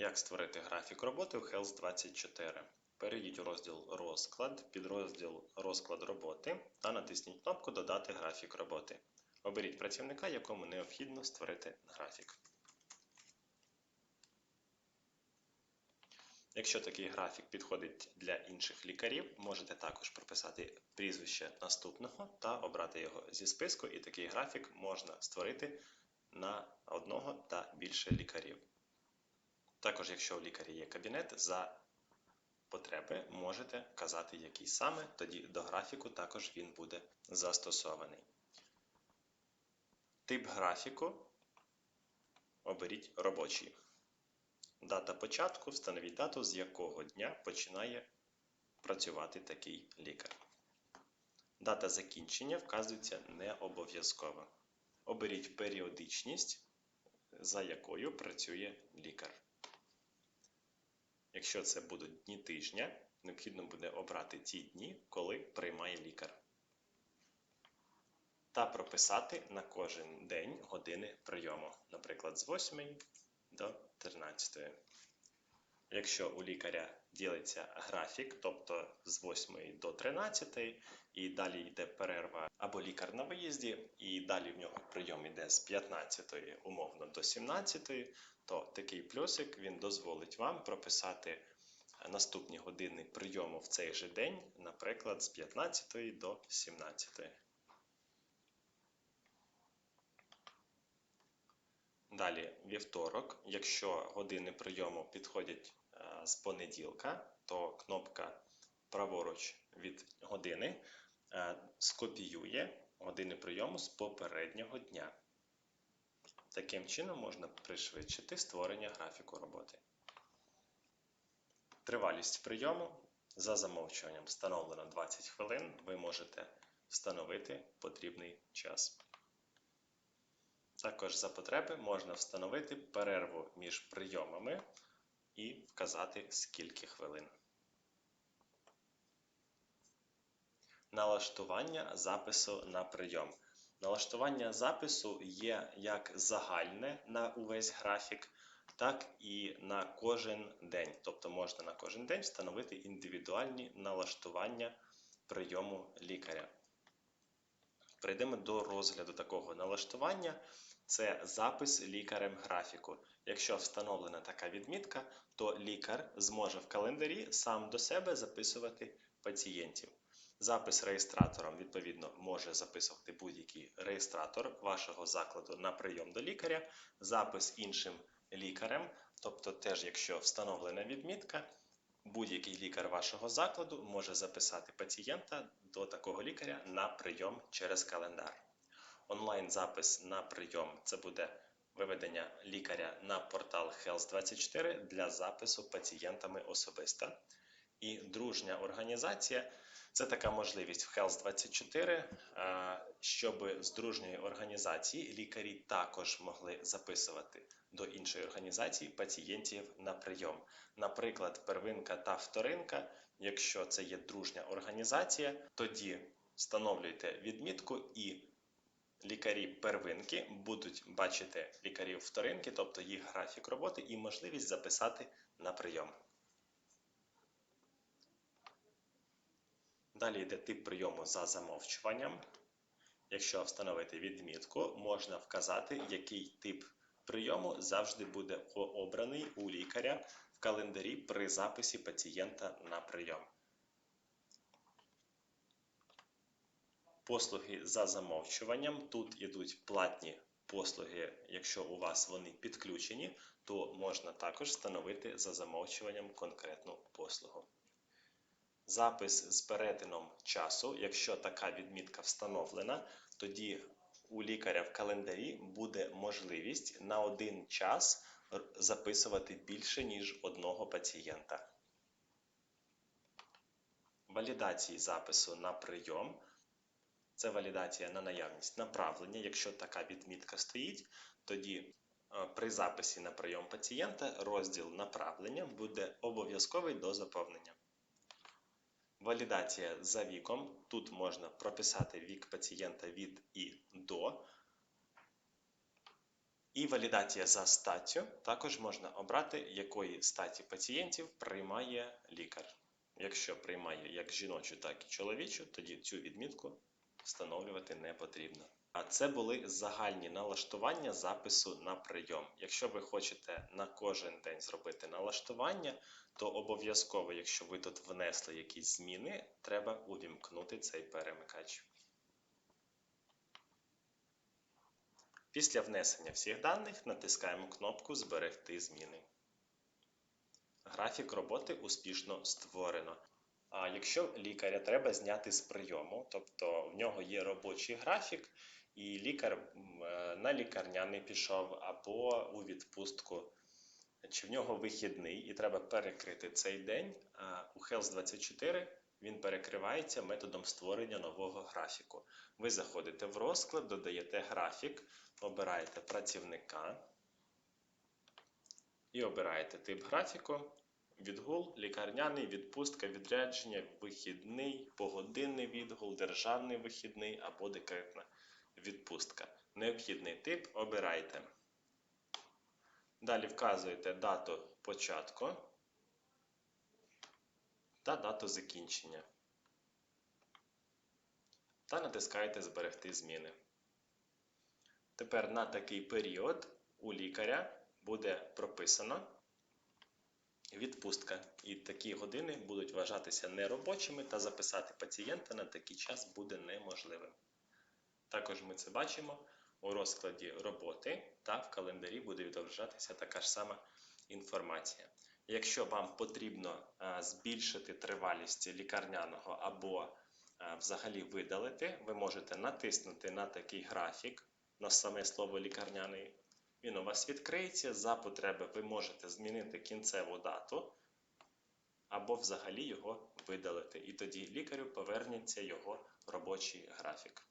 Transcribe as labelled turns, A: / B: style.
A: Як створити графік роботи в Health 24? Перейдіть у розділ Розклад, підрозділ Розклад роботи та натисніть кнопку Додати графік роботи. Оберіть працівника, якому необхідно створити графік. Якщо такий графік підходить для інших лікарів, можете також прописати прізвище наступного та обрати його зі списку, і такий графік можна створити на одного та більше лікарів. Також, якщо у лікаря є кабінет, за потреби можете вказати, який саме, тоді до графіку також він буде застосований. Тип графіку оберіть робочий. Дата початку встановіть дату, з якого дня починає працювати такий лікар. Дата закінчення вказується не обов'язково. Оберіть періодичність, за якою працює лікар. Якщо це будуть дні тижня, необхідно буде обрати ті дні, коли приймає лікар. Та прописати на кожен день години прийому, наприклад, з 8 до 13. Якщо у лікаря ділиться графік, тобто з 8 до 13, і далі йде перерва, або лікар на виїзді, і далі в нього прийом йде з 15 умовно до 17, то такий плюсик він дозволить вам прописати наступні години прийому в цей же день, наприклад, з 15 до 17. Далі вівторок. Якщо години прийому підходять з понеділка, то кнопка праворуч від години е, скопіює години прийому з попереднього дня. Таким чином можна пришвидшити створення графіку роботи. Тривалість прийому за замовчуванням встановлено 20 хвилин. Ви можете встановити потрібний час. Також за потреби можна встановити перерву між прийомами і вказати скільки хвилин. Налаштування запису на прийом. Налаштування запису є як загальне на увесь графік, так і на кожен день. Тобто можна на кожен день встановити індивідуальні налаштування прийому лікаря. Перейдемо до розгляду такого налаштування. Це запис лікарем графіку. Якщо встановлена така відмітка, то лікар зможе в календарі сам до себе записувати пацієнтів. Запис реєстратором, відповідно, може записувати будь-який реєстратор вашого закладу на прийом до лікаря, запис іншим лікарем, тобто, теж, якщо встановлена відмітка, будь-який лікар вашого закладу може записати пацієнта до такого лікаря на прийом через календар. Онлайн-запис на прийом це буде виведення лікаря на портал Health24 для запису пацієнтами особисто. І дружня організація це така можливість в Health 24, щоб з дружньої організації лікарі також могли записувати до іншої організації пацієнтів на прийом. Наприклад, первинка та вторинка, якщо це є дружня організація, тоді встановлюйте відмітку і лікарі первинки будуть бачити лікарів вторинки, тобто їх графік роботи і можливість записати на прийом. Далі йде тип прийому за замовчуванням. Якщо встановити відмітку, можна вказати, який тип прийому завжди буде обраний у лікаря в календарі при записі пацієнта на прийом. Послуги за замовчуванням. Тут йдуть платні послуги, якщо у вас вони підключені, то можна також встановити за замовчуванням конкретну послугу. Запис з перетином часу, якщо така відмітка встановлена, тоді у лікаря в календарі буде можливість на один час записувати більше, ніж одного пацієнта. Валідації запису на прийом. Це валідація на наявність направлення. Якщо така відмітка стоїть, тоді е, при записі на прийом пацієнта розділ направлення буде обов'язковий до заповнення. Валідація за віком. Тут можна прописати вік пацієнта від і до. І валідація за статтю також можна обрати, якої статі пацієнтів приймає лікар. Якщо приймає як жіночу, так і чоловічу, тоді цю відмітку встановлювати не потрібно. А це були загальні налаштування запису на прийом. Якщо ви хочете на кожен день зробити налаштування, то обов'язково, якщо ви тут внесли якісь зміни, треба увімкнути цей перемикач. Після внесення всіх даних натискаємо кнопку Зберегти зміни. Графік роботи успішно створено. А якщо лікаря треба зняти з прийому, тобто в нього є робочий графік, і лікар е, на лікарняний пішов або у відпустку, чи в нього вихідний, і треба перекрити цей день, у Health 24 він перекривається методом створення нового графіку. Ви заходите в розклад, додаєте графік, обираєте працівника і обираєте тип графіку. Відгул, лікарняний, відпустка, відрядження, вихідний, погодинний відгул, державний вихідний або декретна відпустка. Необхідний тип обирайте. Далі вказуєте дату початку та дату закінчення. Та натискаєте Зберегти зміни. Тепер на такий період у лікаря буде прописано відпустка. І такі години будуть вважатися неробочими та записати пацієнта на такий час буде неможливим. Також ми це бачимо у розкладі роботи та в календарі буде відображатися така ж сама інформація. Якщо вам потрібно е, збільшити тривалість лікарняного або е, взагалі видалити, ви можете натиснути на такий графік, на саме слово лікарняний. Він у вас відкриється. За потреби ви можете змінити кінцеву дату або взагалі його видалити. І тоді лікарю повернеться його робочий графік.